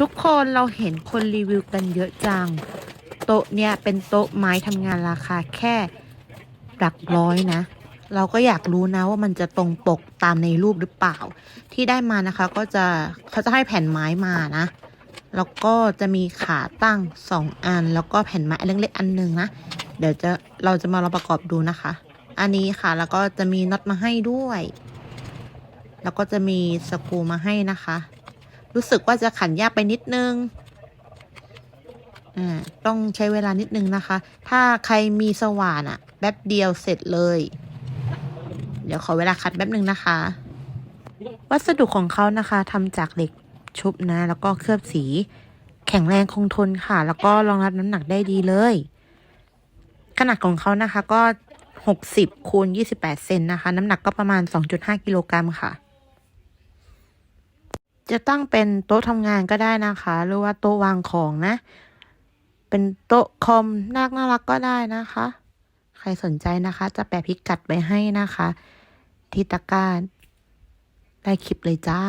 ทุกคนเราเห็นคนรีวิวกันเยอะจัง โต๊ะเนี่ยเป็นโต๊ะไม้ทำงานราคาแค่หลักร้อยนะ เราก็อยากรู้นะว่ามันจะตรงปกตามในรูปหรือเปล่า ที่ได้มานะคะก็จะเขาจะให้แผ่นไม้มานะ แล้วก็จะมีขาตั้งสองอัน แล้วก็แผ่นไม้เล็กๆอันหนึ่งนะ เดี๋ยวจะเราจะมาลองประกอบดูนะคะ อันนี้ค่ะแล้วก็จะมีน็อตมาให้ด้วย แล้วก็จะมีสกรูมาให้นะคะ รู้สึกว่าจะขันยากไปนิดนึงอ่าต้องใช้เวลานิดนึงนะคะ ถ้าใครมีสว่านอะแป๊บเดียวเสร็จเลย เดี๋ยวขอเวลาคัดแป๊บนึงนะคะ วัสดุของเขานะคะทำจากเหล็กชุบนะ แล้วก็เคลือบสี แข็งแรงคงทนค่ะ แล้วก็รองรับน้ำหนักได้ดีเลย ขนาดของเขานะคะก็ 60คูณ28 เซนนะคะ น้ำหนักก็ประมาณ 2.5 กิโลกรัมค่ะ จะตั้งเป็นโต๊ะทำงานก็ได้นะคะ หรือว่าโต๊ะวางของนะ เป็นโต๊ะคอมน่ารักน่ารักก็ได้นะคะ ใครสนใจนะคะ จะแปะพิกัดไว้ให้นะคะ ที่ตะกร้าใต้คลิปเลยจ้า